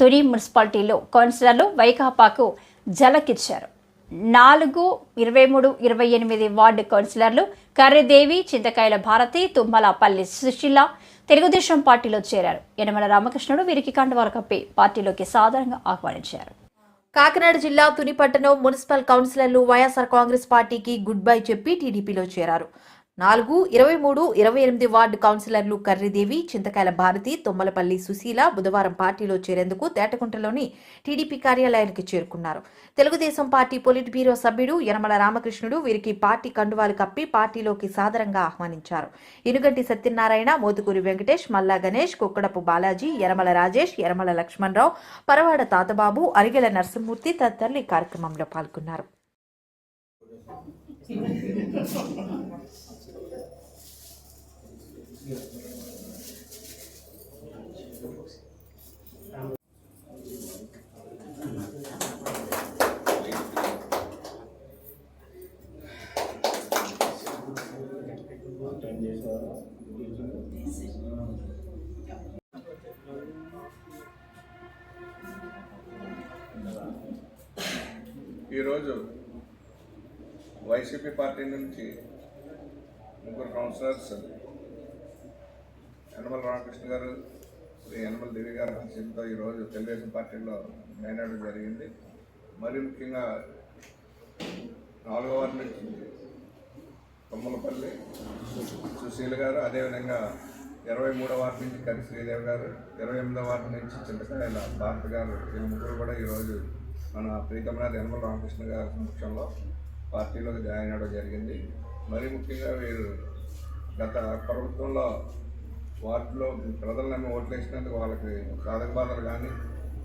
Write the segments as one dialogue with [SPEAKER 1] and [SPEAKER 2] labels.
[SPEAKER 1] తుని మున్సిపాలిటీలో కౌన్సిలర్లు వైకాపాకు జలకిచ్చారు. నాలుగు ఇరవై మూడు ఇరవై ఎనిమిది వార్డు కౌన్సిలర్లు కర్రెదేవి చింతకాయల భారతి తుమ్మలపల్లి సుశీల తెలుగుదేశం పార్టీలో చేరారు. యనమల రామకృష్ణుడు వీరికి కండువాలు కప్పి పార్టీలోకి సాధారణంగా ఆహ్వానించారు.
[SPEAKER 2] కాకినాడ జిల్లా తునిపట్టణం మున్సిపల్ కౌన్సిలర్లు వైఎస్ఆర్ కాంగ్రెస్ పార్టీకి గుడ్ బై చెప్పి టీడీపీలో చేరారు. నాలుగు ఇరవై మూడు ఇరవై ఎనిమిది వార్డు కౌన్సిలర్లు కర్రిదేవి చింతకాయల భారతి తొమ్మలపల్లి సుశీల బుధవారం పార్టీలో చేరేందుకు తేటకుంటలోని టీడీపీ కార్యాలయానికి చేరుకున్నారు. తెలుగుదేశం పార్టీ పొలిట్ బ్యూరో సభ్యుడు యనమల రామకృష్ణుడు వీరికి పార్టీ కండువాలు కప్పి పార్టీలోకి సాదరంగా ఆహ్వానించారు. ఇనుగంటి సత్యనారాయణ మోతుకూరి వెంకటేష్ మల్లా గణేష్ కుక్కడపు బాలాజీ యనమల రాజేష్ యనమల లక్ష్మణరావు పరవాడ తాతబాబు అరిగెల నరసింహమూర్తి తదితరులు ఈ కార్యక్రమంలో పాల్గొన్నారు.
[SPEAKER 3] ఈరోజు వైసీపీ పార్టీ నుంచి ముగ్గురు కౌన్సిలర్స్ యనమల రామకృష్ణ గారు శ్రీ యనమల దేవి గారు ఆశయంతో ఈరోజు తెలుగుదేశం పార్టీలో జాయిన్ అవ్వడం జరిగింది. మరి ముఖ్యంగా నాలుగో వారి నుంచి కొమ్మలపల్లి సుశీల్ గారు అదేవిధంగా ఇరవై మూడో వారి నుంచి కరి శ్రీదేవి గారు ఇరవై ఎనిమిదవ వారి నుంచి చింతకాయల భారత గారు వీళ్ళ ముగ్గురు కూడా ఈరోజు మన ప్రీతమనాథ్ యనమల రామకృష్ణ గారి సమక్షంలో పార్టీలోకి జాయిన్ అవ్వడం జరిగింది. మరీ ముఖ్యంగా వీరు గత ప్రభుత్వంలో వాటిలో ప్రజలు నమ్మి ఓట్లు వేసినందుకు వాళ్ళకి సాధక బాధలు కానీ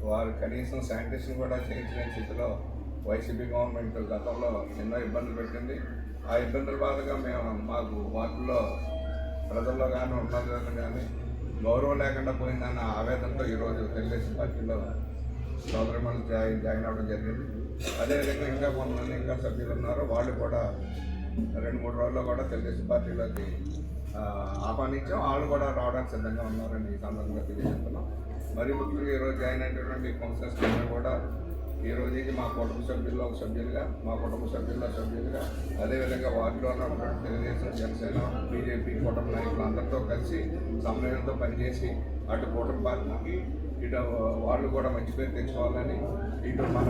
[SPEAKER 3] వారు కనీసం శానిటేషన్ కూడా చేయించిన స్థితిలో వైసీపీ గవర్నమెంట్ గతంలో ఎన్నో ఇబ్బందులు పెట్టింది. ఆ ఇబ్బందుల బాధగా మేము మాకు వాటిల్లో ప్రజల్లో కానీ ఉన్నతులను కానీ గౌరవం లేకుండా పోయిందన్న ఆవేదనతో ఈరోజు తెలుగుదేశం పార్టీలో సోదరిమణులు జాయిన్ జాయిన్ అవ్వడం జరిగింది. అదేవిధంగా ఇంకా కొంతమంది ఇంకా సభ్యులు ఉన్నారు. వాళ్ళు కూడా రెండు మూడు రోజుల్లో కూడా తెలుగుదేశం పార్టీలోకి ఆహ్వానించాం. వాళ్ళు కూడా రావడానికి సిద్ధంగా ఉన్నారని ఈ సందర్భంగా తెలియజేస్తున్నాం. మరి ముఖ్యంగా ఈరోజు జాయిన్ అయినటువంటి కౌన్సిలర్స్ అందరూ కూడా ఈ రోజుకి మా కుటుంబ సభ్యుల్లో ఒక సభ్యులుగా మా కుటుంబ సభ్యుల్లో సభ్యులుగా అదేవిధంగా వార్డులో ఉన్నటువంటి తెలుగుదేశం జనసేన బీజేపీ కుటుంబ నాయకులు అందరితో కలిసి సమన్వయంతో పనిచేసి అటు కూటమి పార్టీకి ఇటు వాళ్ళు కూడా మంచి పేరు తెచ్చుకోవాలని ఇటు మన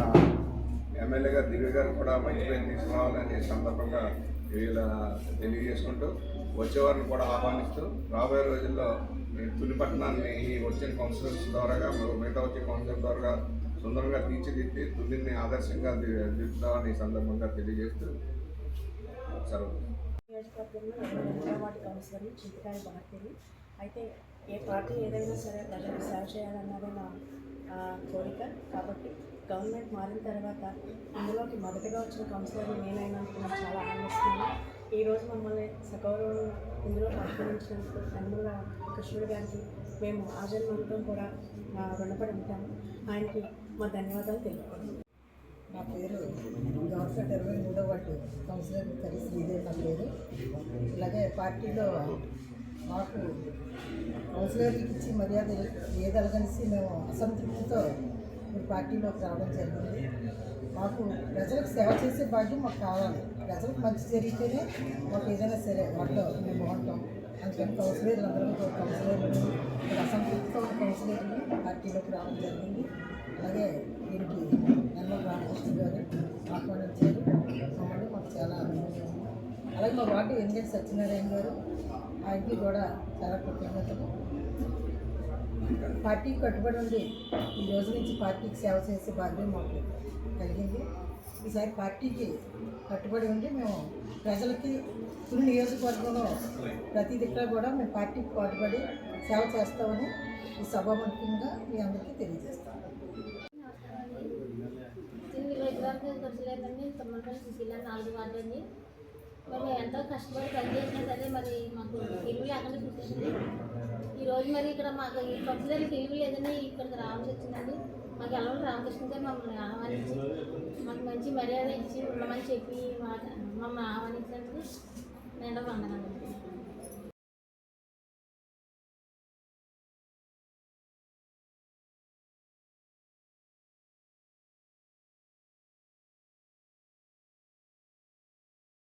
[SPEAKER 3] ఎమ్మెల్యేగా దివ్య గారు కూడా మంచి పేరు తీసుకురావాలని సందర్భంగా వీళ్ళ తెలియజేసుకుంటూ వచ్చేవారిని కూడా ఆహ్వానిస్తూ రాబోయే రోజుల్లో తుని పట్టణాన్ని ఈ వచ్చిన కౌన్సిలర్స్ ద్వారాగా మిగతా వచ్చే కౌన్సిలర్ ద్వారా సుందరంగా తీర్చిదిద్ది తుని ఆదర్శంగా దిద్దామని ఈ సందర్భంగా తెలియజేస్తూ సెలవు.
[SPEAKER 4] అయితే ఏ పార్టీ ఏదైనా సరే ప్రజలకు సేవ చేయాలన్నది నా కోరిక. కాబట్టి గవర్నమెంట్ మారిన తర్వాత ఇందులోకి మొదటగా వచ్చిన కౌన్సిలర్ని నేనైనందుకు నాకు చాలా ఆనందిస్తున్నాను. ఈరోజు మమ్మల్ని సగౌరవం ఇందులో ఆహ్వానించినందుకు తండ్రుల కృష్ణుడు గారికి మేము ఆజన్మంతం కూడా రుణపడి ఉంటాము ఆయనకి మా ధన్యవాదాలు తెలుపుకుంటున్నాం.
[SPEAKER 5] నా పేరు గవర్నమెంట్ ఇరవై మూడో వాటి కౌన్సిలర్ కరి శ్రీదేవి నా పేరు ఇలాగే పార్టీలో మాకు కౌన్సిలర్కి ఇచ్చి మర్యాద ఏదలగనిసి మేము అసంతృప్తితో ఈ పార్టీలోకి రావడం జరిగింది. మాకు ప్రజలకు సేవ చేసే భాగ్యం మాకు కావాలి. ప్రజలకు మంచి జరిగితేనే మాకు ఏదైనా సరే వాటిలో మేము బాగుంటాం అందుకని కౌన్సిలర్లు అందరూ కౌన్సిలర్లు అసంతృప్తితో ఉన్న కౌన్సిలర్ని పార్టీలోకి రావడం జరిగింది. అలాగే దీనికి నన్ను రామకృష్ణ గారు ఆహ్వానించారు మమ్మల్ని మాకు చాలా ఆనందంగా ఉంది. అలాగే మా వార్డు ఎన్గేటి సత్యనారాయణ గారు ఆయనకి కూడా చాలా కృతజ్ఞతలు. పార్టీకి కట్టుబడి ఉండి ఈ రోజు నుంచి పార్టీకి సేవ చేసే భాగ్యం మాకు కలిగింది. ఈసారి పార్టీకి కట్టుబడి ఉండి మేము ప్రజలకి తుని నియోజకవర్గంలో ప్రతి దిక్కులో కూడా మేము పార్టీకి కట్టుబడి సేవ చేస్తామని ఈ సభాముఖంగా మీ అందరికీ తెలియజేస్తాం.
[SPEAKER 6] దీన్ని ఖర్చులేదండి తొమ్మిది సుశీల నాలుగు వార్డు అండి మరి ఎంతో కష్టపడి పనిచేసినా సరే మరి మాకు తెలివి లేకుండా చూసేసింది. ఈరోజు మరి ఇక్కడ మాకు ఈ ఖర్చులేని తెలివి లేదని ఇక్కడికి రావాల్సి వచ్చిందండి. మాకు ఎలా రామకృష్ణ గారు మమ్మల్ని ఆహ్వానించి మాకు మంచి మర్యాద ఇచ్చి ఉండమని చెప్పి మా మమ్మల్ని ఆహ్వానించినందుకు నేను వందనాలు